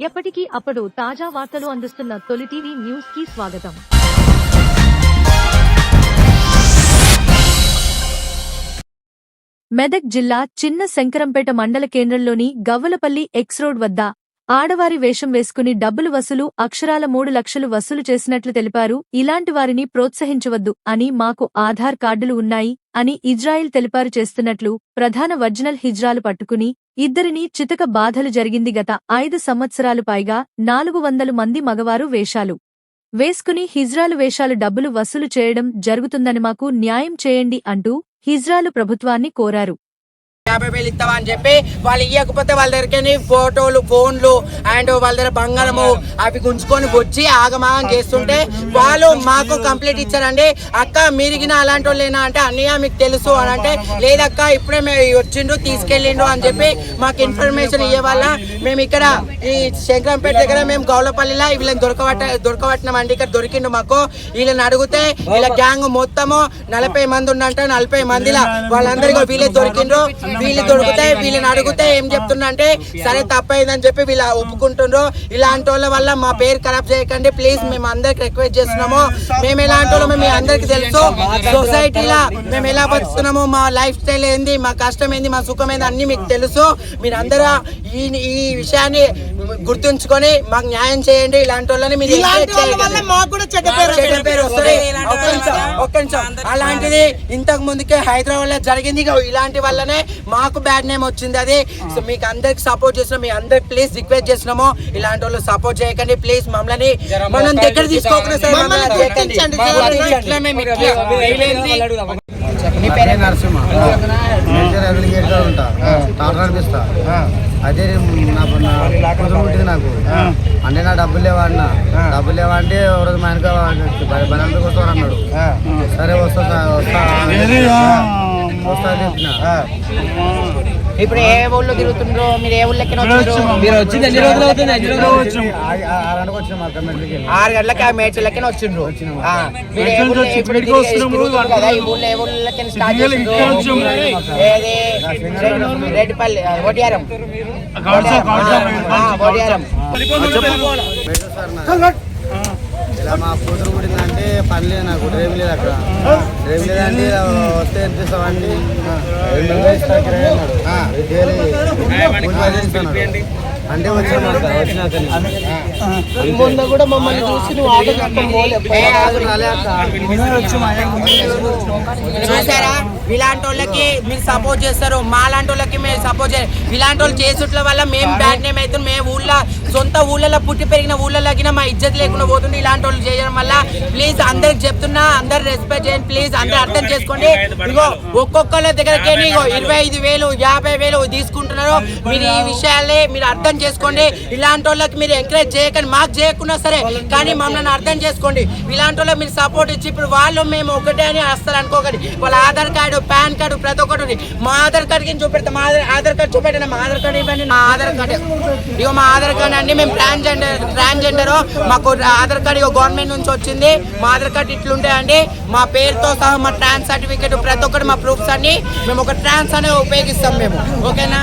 ఎప్పటికీ అప్పుడు తాజా వార్తలు అందిస్తున్న తొలి టీవీ న్యూస్కి స్వాగతం. మెదక్ జిల్లా చిన్న శంకరంపేట మండల కేంద్రంలోని గవ్వలపల్లి ఎక్స్ రోడ్ వద్ద ఆడవారి వేషం వేసుకుని డబ్బులు వసూలు అక్షరాల మూడు లక్షలు వసూలు చేసినట్లు తెలిపారు. ఇలాంటి వారిని ప్రోత్సహించవద్దు అని మాకు ఆధార్ కార్డులు ఉన్నాయి అని ఇజ్రాయిల్ తెలిపారు. చేస్తున్నట్లు ప్రధాన వర్జినల్ హిజ్రాలు పట్టుకుని ఇద్దరిని చితక బాధలు జరిగింది. గత ఐదు సంవత్సరాలు పైగా నాలుగు వందల మంది మగవారు వేషాలు వేసుకుని హిజ్రాలు వేషాలు డబ్బులు వసూలు చేయడం జరుగుతుందని మాకు న్యాయం చేయండి అంటూ హిజ్రాలు ప్రభుత్వాన్ని కోరారు. యాభై వేలు ఇస్తావా అని చెప్పి వాళ్ళు ఇవ్వకపోతే వాళ్ళ దగ్గరికి ఫోటోలు ఫోన్లు అండ్ వాళ్ళ దగ్గర బంగారము అవి గుంజుకొని వచ్చి ఆగమాగం చేస్తుంటే వాళ్ళు మాకు కంప్లీట్ ఇచ్చారండి. అక్క మీరిగిన అలాంటి వాళ్ళేనా అంటే అన్నయ్య మీకు తెలుసు అని అంటే లేదక్క ఇప్పుడే మేము వచ్చిండు తీసుకెళ్ళిండు అని చెప్పి మాకు ఇన్ఫర్మేషన్ ఇవ్వాల మేము ఇక్కడ ఈ శంకరంపేట దగ్గర మేము గౌలపల్లిలో వీళ్ళని దొరకబట్ట దొరకబట్టినామండి ఇక్కడ దొరికిండు మాకు. వీళ్ళని అడిగితే వీళ్ళ గ్యాంగ్ మొత్తము నలభై మంది ఉన్నంట నలభై మందిలా వాళ్ళందరికీ వీళ్ళే దొరికిండ్రు. వీళ్ళు దొరికితే వీళ్ళని అడిగితే ఏం చెప్తున్నా అంటే సరే తప్పైందని చెప్పి వీళ్ళు ఒప్పుకుంటుండ్రు. ఇలాంటి వాళ్ళ వల్ల మా పేరు ఖరాబ్ చేయకండి. ప్లీజ్ మేము అందరికి రిక్వెస్ట్ చేస్తున్నాము. మేము ఎలాంటి వాళ్ళో మీ అందరికి తెలుసు. సొసైటీలో మేము ఎలా బతుకుతున్నాము మా లైఫ్ స్టైల్ ఏంది మా కష్టం ఏంది మా సుఖం ఏంది అన్ని మీకు తెలుసు. మీరు అందరూ ఈ ఈ విషయాన్ని గుర్తుంచుకొని మాకు న్యాయం చేయండి. ఇలాంటి వాళ్ళని మీరు చెడ్డ పేరు చెడ్డ పేరు వస్తుంది. ఒక్క నిమిషం, ఒక్క నిమిషం. అలాంటిది ఇంతకు ముందుకే హైదరాబాద్లో జరిగింది ఇలాంటి వల్లనే మాకు బ్యాడ్ నేమ్ వచ్చింది అది. సో మీకు అందరికి సపోర్ట్ చేస్తున్నాం మీ అందరికి ప్లీజ్ రిక్వెస్ట్ చేస్తున్నాము. ఇలాంటి వాళ్ళు సపోర్ట్ చేయకండి ప్లీజ్ మమ్మల్ని మనం దగ్గర తీసుకోకుండా సార్. నీ పేరే నరసింహ? మేజర్ ఉంటా. టాటర్ అనిపిస్తా అదే నా నా కూతురు పుట్టింది నాకు. అంటే నా డబ్బులు లేవా అన్న? డబ్బులు లేవా అంటే ఎవరు మా వెనక బలంతో వస్తాను అన్నాడు. సరే వస్తా వస్తా వస్తా చెప్పిన. ఇప్పుడు ఏ ఊళ్ళో తిరుగుతుండ్రో? మీరు ఏ ఊళ్ళకి మీరు వచ్చింది ఎన్ని రోజులు అవుతుంది? ఎన్ని రోజులు ఆరు గంటలకి ఆ మేడ్చలకి వచ్చిండ్రు ఆ, మీరు ఏ ఊళ్ళో ఇప్పుడు తిరిగి- తిరుగుతున్నారు కదా? ఈ ఊళ్ళో ఏ ఊళ్ళకి స్టార్ట్ చేసిండ్రు? ఏది? రెడ్డిపల్లి ఆ, వడియారం వడియారం. ఆ, ఆ, వడియారం బెటర్ సార్ నాకు. ఇలా మా కూతురు పుట్టిందంటే పని లేదు నాకు రేపు లేదు అక్కడ. రేపు లేదంటే ఇలా వస్తే ఎంత ఇస్తామండి. అంటే వచ్చాను అక్క వచ్చినాక మొన్న కూడా మమ్మల్ని చూసి నువ్వు ఆటో కట్టుకొని పోలే. ఏ, ఆగురి. రాలే అక్క. చూసారా ఇలాంటి వాళ్ళకి మీరు సపోర్ట్ చేస్తారు మా లాంటి వాళ్ళకి మేము సపోర్ట్ చేయాలి ఇలాంటి వాళ్ళు చేసుట్ల వల్ల మేము బ్యాడ్ నేమ్ అవుతుంది మేము ఊళ్ళో సొంత ఊళ్ళలో పుట్టి పెరిగిన ఊళ్ళలోకి మా ఇజ్జత్ లేకుండా పోతుంది ఇలాంటి వాళ్ళు చేయడం వల్ల. ప్లీజ్ అందరికి చెప్తున్నా అందరు రెస్పెక్ట్ చేయండి ప్లీజ్ అందరు అర్థం చేసుకోండి. ఇగో ఒక్కొక్కళ్ళ దగ్గరకి ఇగో ఇరవై ఐదు వేలు యాభై వేలు తీసుకుంటున్నారు. మీరు ఈ విషయాలే మీరు అర్థం చేసుకోండి. ఇలాంటి వాళ్ళకి మీరు ఎంకరేజ్ చేయకండి. మాకు చేయకున్నా సరే కానీ మమ్మల్ని అర్థం చేసుకోండి. ఇలాంటి వాళ్ళకి మీరు సపోర్ట్ ఇచ్చి ఇప్పుడు వాళ్ళు మేము ఒకటే అని వస్తారు అనుకోకండి. వాళ్ళ ఆధార్ కార్డు పాన్ కార్డు ప్రతి ఒక్కటి ఉంది మా ఆధార్ కార్డు కింద చూపెడతాం. మా ఆధార్ ఆధార్ కార్డు చూపెట్టండి. మా ఆధార్ కార్డు ఇవ్వండి. మా ఆధార్ కార్డు. ఇగో మా ఆధార్ కార్డు అండి మేము ట్రాన్స్జెండర్ ట్రాన్స్జెండర్ మాకు ఆధార్ కార్డు ఇగో గవర్నమెంట్ నుంచి వచ్చింది. మా ఆధార్ కార్డు ఇట్లుంటాయండి మా పేరుతో సహా మా ట్రాన్స్ సర్టిఫికేట్ ప్రతి ఒక్కటి మా ప్రూఫ్స్ అన్ని మేము ఒక ట్రాన్స్ అనే ఉపయోగిస్తాం మేము. ఓకేనా?